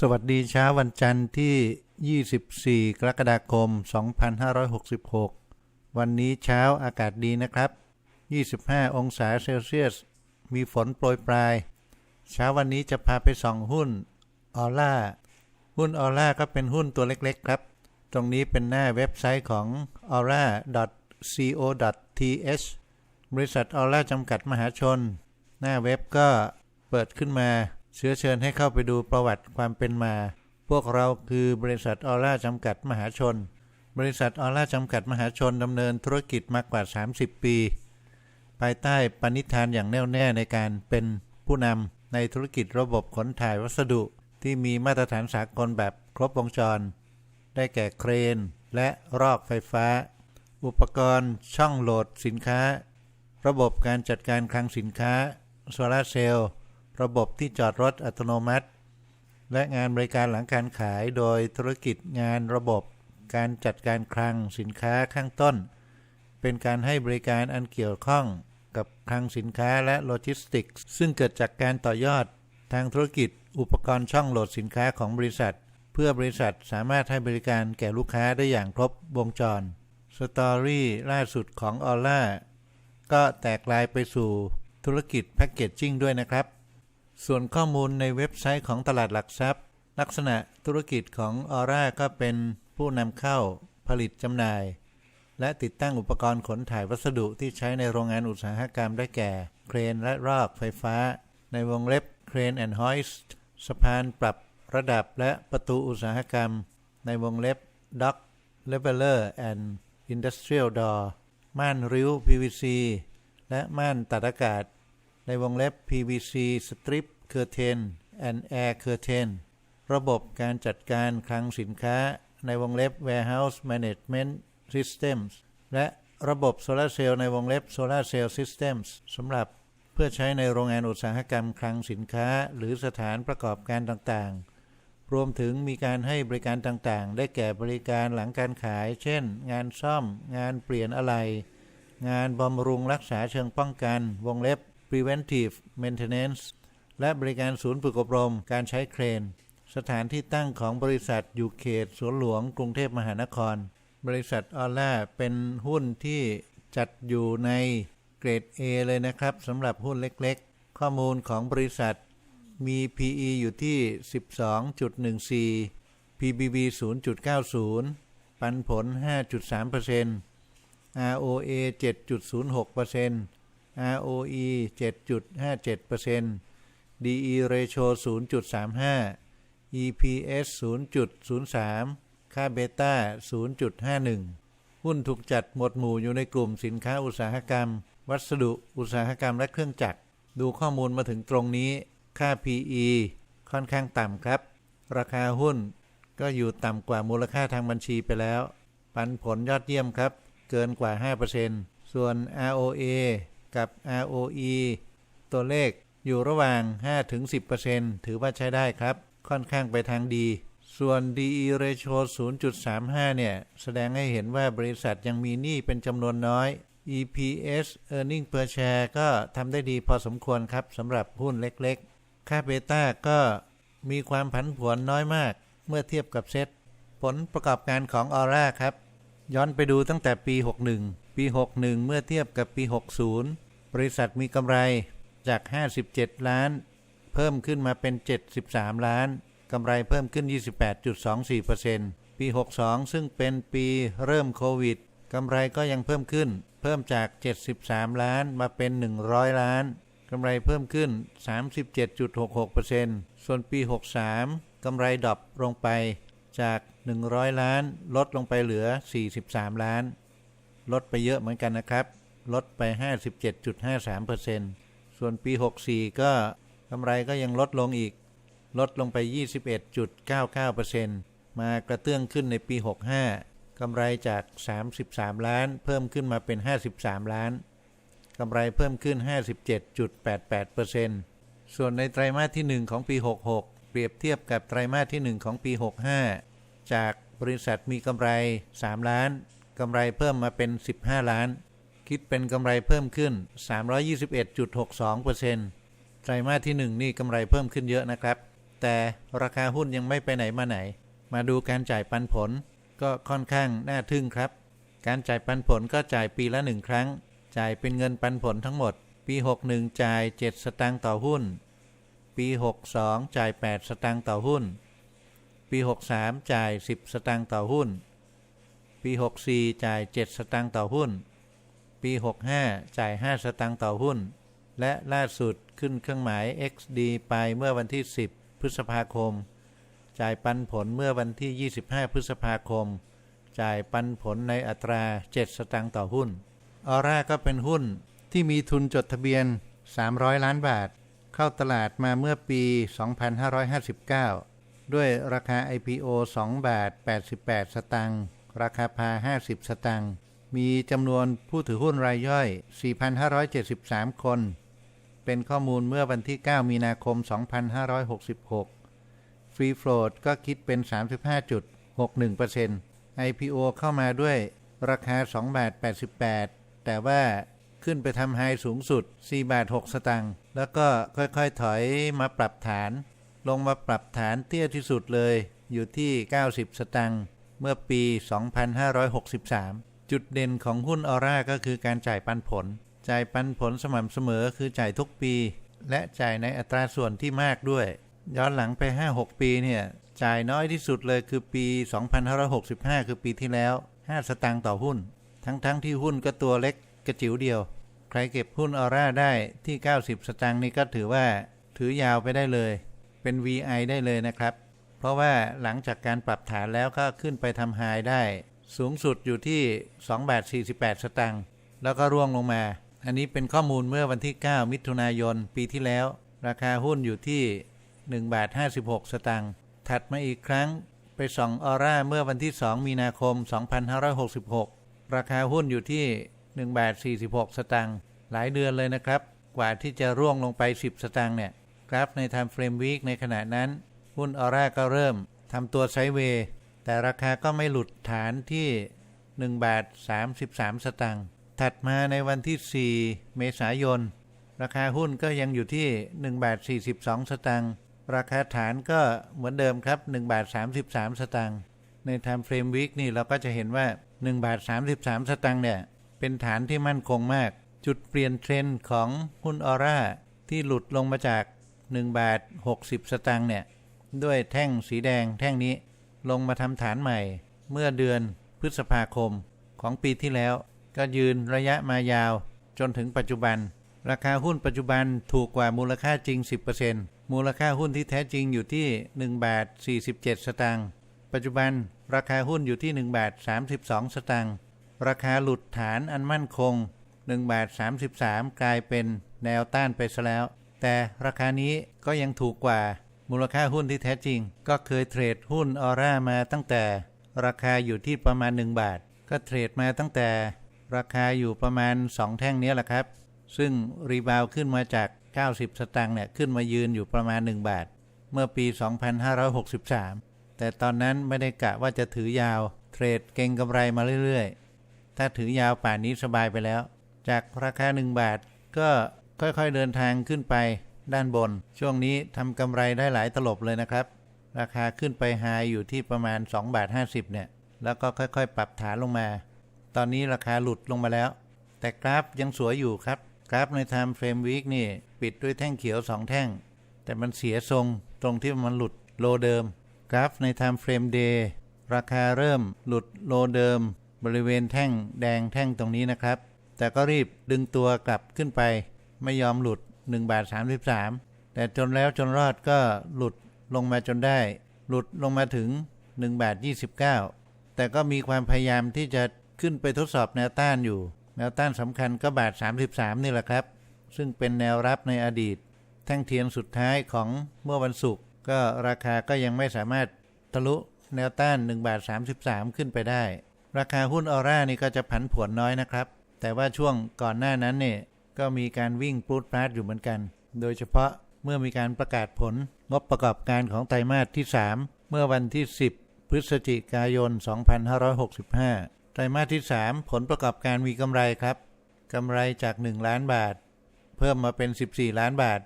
สวัสดีเช้าวันจันทร์ที่ 24 กรกฎาคม 2566 วันนี้เช้าอากาศดีนะครับ 25 องศาเซลเซียส มีฝนโปรยปลาย เช้าวันนี้จะพาไปส่องหุ้นออร่า หุ้นออร่าก็เป็นหุ้นตัวเล็กๆครับ ตรงนี้เป็นหน้าเว็บไซต์ของ aura.co.th บริษัทออร่าจำกัดมหาชน หน้าเว็บก็เปิดขึ้นมา เชื้อเชิญให้เข้าไปดูประวัติความเป็นมา พวกเราคือบริษัทออร่าจำกัดมหาชน บริษัทออร่าจำกัดมหาชนดำเนินธุรกิจมากกว่า 30 ปี ภายใต้ปณิธานอย่างแน่วแน่ในการเป็นผู้นำในธุรกิจระบบขนถ่ายวัสดุ ที่มีมาตรฐานสากลแบบครบวงจร ได้แก่เครน และรอกไฟฟ้า อุปกรณ์ช่องโหลดสินค้า ระบบการจัดการคลังสินค้าโซลาเซลล์ ระบบที่จอดรถอัตโนมัติ และงานบริการหลังการขายโดยธุรกิจงานระบบ การจัดการคลังสินค้าข้างต้น เป็นการให้บริการอันเกี่ยวข้องกับคลังสินค้าและโลจิสติกส์ซึ่งเกิดจากการต่อยอดทางธุรกิจอุปกรณ์ช่องโหลดสินค้าของบริษัท เพื่อบริษัทสามารถให้บริการแก่ลูกค้าได้อย่างครบวงจรสตอรี่ล่าสุดของออร่าก็แตกลายไปสู่ธุรกิจแพ็กเกจจิ้งด้วยนะครับ ส่วนข้อมูลในเว็บไซต์ของตลาดหลักทรัพย์ ลักษณะธุรกิจของออร่าก็เป็นผู้นำเข้าผลิตจำหน่าย และติดตั้งอุปกรณ์ขนถ่ายวัสดุที่ใช้ในโรงงานอุตสาหกรรมได้แก่ เครนและรอกไฟฟ้า ในวงเล็บเครนแอนด์ฮอยส์สะพานปรับระดับและประตูอุตสาหกรรม ในวงเล็บ Dock Leveler and Industrial Door ม่านริ้ว PVC และม่านตัดอากาศ ในวงเล็บ PVC Strip Curtain and Air Curtain ระบบการจัดการคลังสินค้าในวงเล็บ Warehouse Management Systems และระบบโซลาเซลล์ในวงเล็บ Solar Cell Systems สำหรับเพื่อใช้ในโรงงานอุตสาหกรรมคลังสินค้า หรือสถานประกอบการต่างๆ รวมถึงมีการให้บริการต่างๆ ได้แก่บริการหลังการขาย เช่น งานซ่อม งานเปลี่ยนอะไหล่งานบำรุงรักษาเชิงป้องกัน วงเล็บ preventive maintenance และบริการศูนย์ฝึกอบรมการใช้เครน สถานที่ตั้งของบริษัทอยู่เขตสวนหลวงกรุงเทพมหานคร บริษัทออร่าเป็นหุ้นที่จัดอยู่ในเกรด A เลยนะครับสำหรับหุ้นเล็กๆ ข้อมูลของบริษัทมี PE อยู่ที่ 12.14 PBB 0.90 ปันผล 5.3% ROA 7.06% ROE 7.57% DE ratio 0.35 EPS 0.03 ค่าเบต้า 0.51 หุ้นถูกจัดหมวดหมู่อยู่ในกลุ่มสินค้าอุตสาหกรรม วัสดุอุตสาหกรรมและเครื่องจักร ดูข้อมูลมาถึงตรงนี้ ค่า PE ค่อนข้างต่ำครับ ราคาหุ้นก็อยู่ต่ำกว่ามูลค่าทางบัญชีไปแล้ว ปันผลยอดเยี่ยมครับ เกินกว่า 5%ส่วน ROA กับ ROE ตัวเลขอยู่ระหว่าง 5-10%ถือว่าใช้ได้ครับ ค่อนข้างไปทางดี ส่วน DE ratio 0.35 เนี่ย แสดงให้เห็นว่าบริษัทยังมีหนี้เป็นจำนวนน้อย EPS earning per share ก็ทำได้ดีพอสมควรครับสำหรับหุ้นเล็กๆ ค่าเบต้าก็มีความผันผวนน้อยมาก เมื่อเทียบกับเซตผลประกอบการของออร่าครับ ย้อนไปดูตั้งแต่ปี 61 ปี 61 เมื่อเทียบกับปี 60 บริษัทมีกำไรจาก 57 ล้าน เพิ่มขึ้นมาเป็น 73 ล้านกำไรเพิ่มขึ้น 28.24%ปี 62 ซึ่งเป็นปีเริ่มโควิดกำไรก็ยังเพิ่มขึ้น เพิ่มจาก 73 ล้านมาเป็น 100 ล้านกำไรเพิ่มขึ้น 37.66%ส่วนปี 63กำไรดรอปลงไปจาก 100 ล้าน ลดลงไปเหลือ 43 ล้าน ลดไปเยอะเหมือนกันนะครับ ลดไป 57.53%ส่วนปี 64 ก็กำไรก็ยังลดลงอีก ลดลงไป 21.99%มากระเตื้องขึ้นในปี 65 กำไรจาก 33 ล้าน เพิ่มขึ้นมาเป็น 53 ล้าน กำไรเพิ่มขึ้น 57.88%ส่วนในไตรมาสที่ 1 ของปี 66 เปรียบเทียบกับไตรมาสที่ 1 ของปี 65 จากบริษัทมีกำไร 3 ล้าน กำไรเพิ่มมาเป็น 15 ล้าน คิดเป็นกำไรเพิ่มขึ้น 321.62%ไตรมาสที่ 1 นี่กำไรเพิ่มขึ้นเยอะนะครับ แต่ราคาหุ้นยังไม่ไปไหนมาไหน มาดูการจ่ายปันผลก็ค่อนข้างน่าทึ่งครับ การจ่ายปันผลก็จ่ายปีละหนึ่งครั้ง จ่ายเป็นเงินปันผลทั้งหมด ปี 61 จ่าย 7 สตางค์ต่อหุ้น ปี 62 จ่าย 8 สตางค์ต่อหุ้น ปี 63 จ่าย 10 สตางค์ต่อหุ้น ปี 64 จ่าย 7 สตางค์ต่อหุ้น ปี 65 จ่าย 5 สตางค์ต่อหุ้น และล่าสุดขึ้นเครื่องหมาย XD ไปเมื่อวันที่ 10 พฤษภาคม จ่ายปันผลเมื่อวันที่ 25 พฤษภาคม จ่ายปันผลในอัตรา 7 สตางค์ต่อหุ้น ออร่าก็เป็นหุ้นที่มีทุนจดทะเบียน 300 ล้านบาท เข้าตลาดมาเมื่อปี 2559 ด้วยราคา IPO 2 บาท 88 สตางค์ ราคาพา 50 สตางค์ มีจำนวนผู้ถือหุ้นรายย่อย 4,573 คน เป็นข้อมูลเมื่อวันที่ 9 มีนาคม 2566ฟรีโฟลดก็คิดเป็น 35.61% IPO เข้ามาด้วยราคา 2 บาท 88 แต่ว่าขึ้นไปทำไฮสูงสุด 4 บาท 6 สตางค์ แล้วก็ค่อยๆ ถอยมาปรับฐาน ลงมาปรับฐานเตี้ยที่สุดเลย อยู่ที่ 90 สตางค์ เมื่อปี 2563 จุดเด่นของหุ้นออร่าก็คือการจ่ายปันผล จ่ายปันผลสม่ำเสมอคือจ่ายทุกปี และจ่ายในอัตราส่วนที่มากด้วย ย้อนหลังไป 5-6 ปีเนี่ย จ่ายน้อยที่สุดเลยคือปี 2565 คือปีที่แล้ว 5 สตางค์ต่อหุ้น ทั้งๆทที่หุ้นก็ตัวเล็กกระจิ๋วเดียว ใครเก็บหุ้นออร่าได้ที่ 90 สตางค์นี่ก็ถือว่า ถือยาวไปได้เลย เป็น VI ได้เลยนะครับ เพราะว่าหลังจากการปรับฐานแล้วก็ขึ้นไปทำไฮได้ สูงสุดอยู่ที่ 2 บาท 48 สตางค์แล้วก็ร่วงลงมา อันนี้เป็นข้อมูลเมื่อวันที่ 9 มิถุนายนปีที่แล้ว ราคาหุ้นอยู่ที่ 1 บาท 56 สตางค์ถัดมาอีกครั้งไปส่องออร่าเมื่อวันที่ 2 มีนาคม 2566 ราคาหุ้นอยู่ที่ 1 บาท 46 สตางค์หลายเดือนเลยนะครับ กว่าที่จะร่วงลงไป 10 สตางค์เนี่ย กราฟใน Time Frame Week ในขณะนั้น หุ้นออร่าก็เริ่มทำตัวไซด์เวย์ แต่ราคาก็ไม่หลุดฐานที่1บาท33 สตางค์ถัดมาในวันที่ 4 เมษายน ราคาหุ้นก็ยังอยู่ที่1บาท42 สตางค์ราคาฐานก็เหมือนเดิมครับ1บาท33 สตางค์ใน Time Frame Week นี่เราก็จะเห็นว่า1บาท33 สตางค์เนี่ยเป็นฐานที่มั่นคงมาก จุดเปลี่ยนเทรนด์ของหุ้นออร่าที่หลุดลงมาจาก1บาท60 สตางค์เนี่ยด้วยแท่งสีแดงแท่งนี้ ลงมาทำฐานใหม่ เมื่อเดือนพฤษภาคมของปีที่แล้ว ก็ยืนระยะมายาวจนถึงปัจจุบัน ราคาหุ้นปัจจุบันถูกกว่ามูลค่าจริง 10%มูลค่าหุ้นที่แท้จริงอยู่ที่ 1 บาท 47 สตางค์ปัจจุบันราคาหุ้นอยู่ที่ 1 บาท 32 สตางค์ราคาหลุดฐานอันมั่นคง 1 บาท 33 กลายเป็นแนวต้านไปซะแล้ว แต่ราคานี้ก็ยังถูกกว่า มูลค่าหุ้นที่แท้จริง ก็เคยเทรดหุ้นออร่ามาตั้งแต่ ราคาอยู่ที่ประมาณ 1 บาท ก็เทรดมาตั้งแต่ราคาอยู่ประมาณ 2 แท่งนี้แหละครับ ซึ่งรีบาวขึ้นมาจาก 90 สตางค์เนี่ยขึ้นมายืนอยู่ประมาณ 1 บาท เมื่อปี 2563 แต่ตอนนั้นไม่ได้กะว่าจะถือยาว เทรดเก่งกำไรมาเรื่อยๆ ถ้าถือยาวป่านนี้สบายไปแล้ว จากราคา 1 บาทก็ค่อยๆเดินทางขึ้นไป ด้านบน ช่วงนี้ทำกำไรได้หลายตลบเลยนะครับ ราคาขึ้นไปไฮอยู่ที่ประมาณ2บาท50เนี่ย แล้วก็ค่อยๆ ปรับฐานลงมา ตอนนี้ราคาหลุดลงมาแล้ว แต่กราฟยังสวยอยู่ครับ กราฟใน Time Frame Week นี่ ปิดด้วยแท่งเขียว 2 แท่ง แต่มันเสียทรงตรงที่มันหลุดโลเดิม กราฟใน Time Frame Day ราคาเริ่มหลุดโลเดิม บริเวณแท่งแดงแท่งตรงนี้นะครับ แต่ก็รีบดึงตัวกลับขึ้นไป ไม่ยอมหลุด 1 บาท 33 แต่จนแล้วจนรอดก็หลุดลงมาจนได้ หลุดลงมาถึง 1 บาท 29 แต่ก็มีความพยายามที่จะขึ้นไปทดสอบแนวต้านอยู่ แนวต้านสำคัญก็บาท 33 นี่แหละครับ ซึ่งเป็นแนวรับในอดีต แท่งเทียนสุดท้ายของเมื่อวันศุกร์ก็ราคาก็ยังไม่สามารถทะลุแนวต้าน1บาท33 ขึ้นไปได้ ราคาหุ้นออร่านี่ก็จะผันผวนน้อยนะครับ แต่ว่าช่วงก่อนหน้านั้นเนี่ย ก็มีการวิ่งปลูดปลาดอยู่เหมือนกัน โดยเฉพาะเมื่อมีการประกาศผลงบประกอบการของไตรมาสที่ 3 เมื่อวันที่ 10 พฤศจิกายน 2565 ไตรมาสที่ 3 ผลประกอบการมีกำไรครับกำไรจาก 1 ล้านบาท เพิ่มมาเป็น 14 ล้านบาท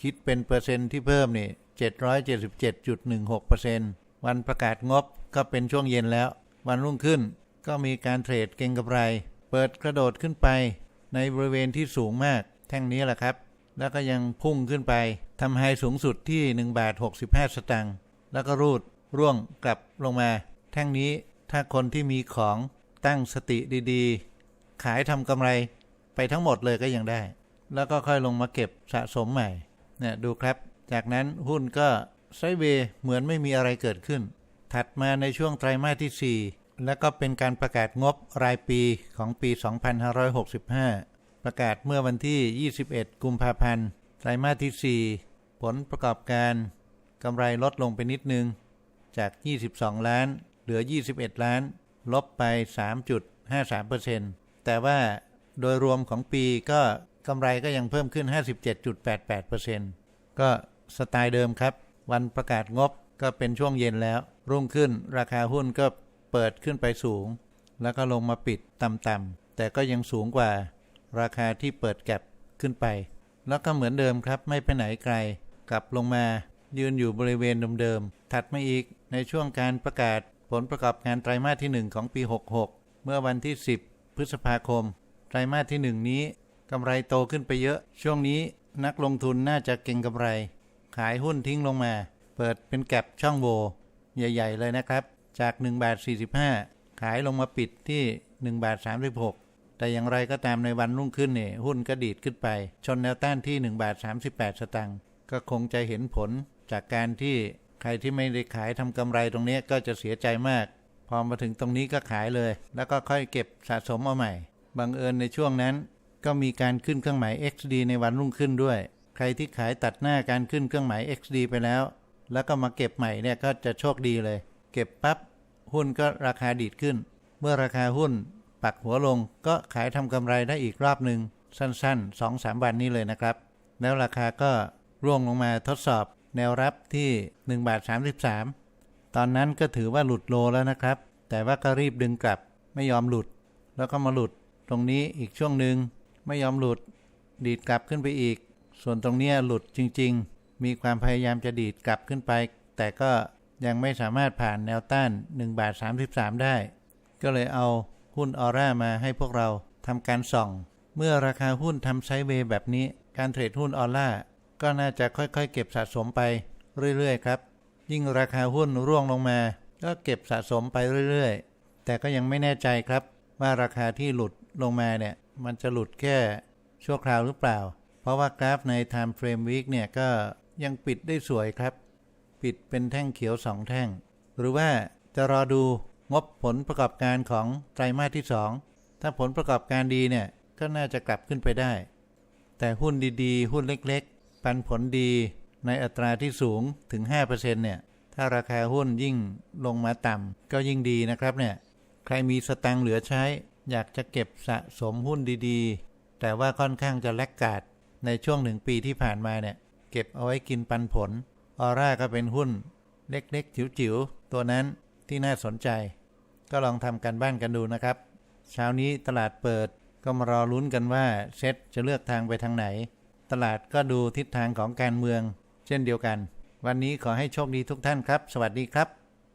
คิดเป็นเปอร์เซ็นต์ที่เพิ่มนี่777.16%วันประกาศงบก็เป็นช่วงเย็นแล้ว วันรุ่งขึ้นก็มีการเทรดเก็งกำไร เปิดกระโดดขึ้นไป ในบริเวณที่สูงมากแท่งนี้แหละครับ แล้วก็ยังพุ่งขึ้นไปทำไฮสูงสุดที่1บาท65 สตางค์แล้วก็รูดร่วงกลับลงมา แท่งนี้ถ้าคนที่มีของตั้งสติดีๆ ขายทำกำไรไปทั้งหมดเลยก็ยังได้ แล้วก็ค่อยลงมาเก็บสะสมใหม่เนี่ยดูครับ จากนั้นหุ้นก็ไซเวเหมือนไม่มีอะไรเกิดขึ้น ถัดมาในช่วงไตรมาสที่ 4 แล้วก็เป็นการประกาศงบรายปีของปี 2565 ประกาศเมื่อวันที่ 21 กุมภาพันธ์ ไตรมาสที่ 4 ผลประกอบการกำไรลดลงไปนิดนึง จาก 22 ล้าน เหลือ 21 ล้าน ลบไป 3.53%แต่ว่าโดยรวมของปีก็กำไรก็ยังเพิ่มขึ้น 57.88%ก็สไตล์เดิมครับ วันประกาศงบก็เป็นช่วงเย็นแล้ว รุ่งขึ้นราคาหุ้นก็ เปิดขึ้นไปสูง แล้วก็ลงมาปิดต่ำๆแต่ก็ยังสูงกว่า ราคาที่เปิดแก็บขึ้นไป แล้วก็เหมือนเดิมครับไม่ไปไหนไกล กลับลงมายืนอยู่บริเวณเดิมๆถัดมาอีกในช่วงการประกาศผลประกอบการไตรมาสที่ 1 ของปี 66 เมื่อวันที่ 10 พฤษภาคม ไตรมาสที่ 1 นี้กำไรโตขึ้นไปเยอะ ช่วงนี้นักลงทุนน่าจะเก่งกำไร ขายหุ้นทิ้งลงมา เปิดเป็นแก็บช่องโหว่ใหญ่ ๆ เลยนะครับ จาก1บาท45 ขายลงมาปิดที่ 1 บาท 36 แต่อย่างไรก็ตามในวันรุ่งขึ้นเนี่ยหุ้นก็ดีดขึ้นไป ชนแนวต้านที่1บาท38 สตางค์ก็คงจะเห็นผลจากการที่ใครที่ไม่ได้ขายทำกำไรตรงนี้ก็จะเสียใจมาก พอมาถึงตรงนี้ก็ขายเลย แล้วก็ค่อยเก็บสะสมเอาใหม่ บังเอิญในช่วงนั้น ก็มีการขึ้นเครื่องหมาย XD ในวันรุ่งขึ้นด้วย ใครที่ขายตัดหน้าการขึ้นเครื่องหมาย XD ไปแล้ว แล้วก็มาเก็บใหม่เนี่ยก็จะโชคดีเลย เก็บปั๊บหุ้นก็ราคาดีดขึ้น เมื่อราคาหุ้นปักหัวลงก็ขายทำกำไรได้อีกรอบหนึ่งสั้นๆ 2-3 วันนี้เลยนะครับ แล้วราคาก็ร่วงลงมาทดสอบแนวรับที่1บาท33 ตอนนั้นก็ถือว่าหลุดโลแล้วนะครับ แต่ว่าก็รีบดึงกลับไม่ยอมหลุด แล้วก็มาหลุดตรงนี้อีกช่วงหนึ่งไม่ยอมหลุด ดีดกลับขึ้นไปอีก ส่วนตรงนี้หลุดจริง ๆ มีความพยายามจะดีดกลับขึ้นไป แต่ก็ ยังไม่สามารถผ่านแนวต้าน1บาท33 ได้ ก็เลยเอาหุ้นออร่ามาให้พวกเราทำการส่อง เมื่อราคาหุ้นทำไซด์เวย์แบบนี้ การเทรดหุ้นออร่าก็น่าจะค่อยๆ เก็บสะสมไปเรื่อยๆครับ ยิ่งราคาหุ้นร่วงลงมา ก็เก็บสะสมไปเรื่อยๆ แต่ก็ยังไม่แน่ใจครับ ว่าราคาที่หลุดลงมาเนี่ยมันจะหลุดแค่ชั่วคราวหรือเปล่า เพราะว่ากราฟใน Time Frame Week เนี่ยก็ยังปิดได้สวยครับ ปิดเป็นแท่งเขียว2แท่ง หรือว่าจะรอดูงบผลประกอบการของไตรมาสที่ 2 ถ้าผลประกอบการดีเนี่ยก็น่าจะกลับขึ้นไปได้ แต่หุ้นดีๆ หุ้นเล็กๆ ปันผลดีในอัตราที่สูงถึง 5%เนี่ยถ้าราคาหุ้นยิ่งลงมาต่ำก็ยิ่งดีนะครับเนี่ยใครมีสตังค์เหลือใช้ อยากจะเก็บสะสมหุ้นดีๆ แต่ว่าค่อนข้างจะแลกกาดในช่วงหนึ่งปีที่ผ่านมาเนี่ยเก็บเอาไว้กินปันผล ออร่าก็เป็นหุ้นเล็กๆ จิ๋วๆ ตัวนั้นที่น่าสนใจ ก็ลองทำกันบ้านกันดูนะครับ เช้านี้ตลาดเปิดก็มารอลุ้นกันว่าเซ็ตจะเลือกทางไปทางไหน ตลาดก็ดูทิศทางของการเมือง เช่นเดียวกัน วันนี้ขอให้โชคดีทุกท่านครับ สวัสดีครับ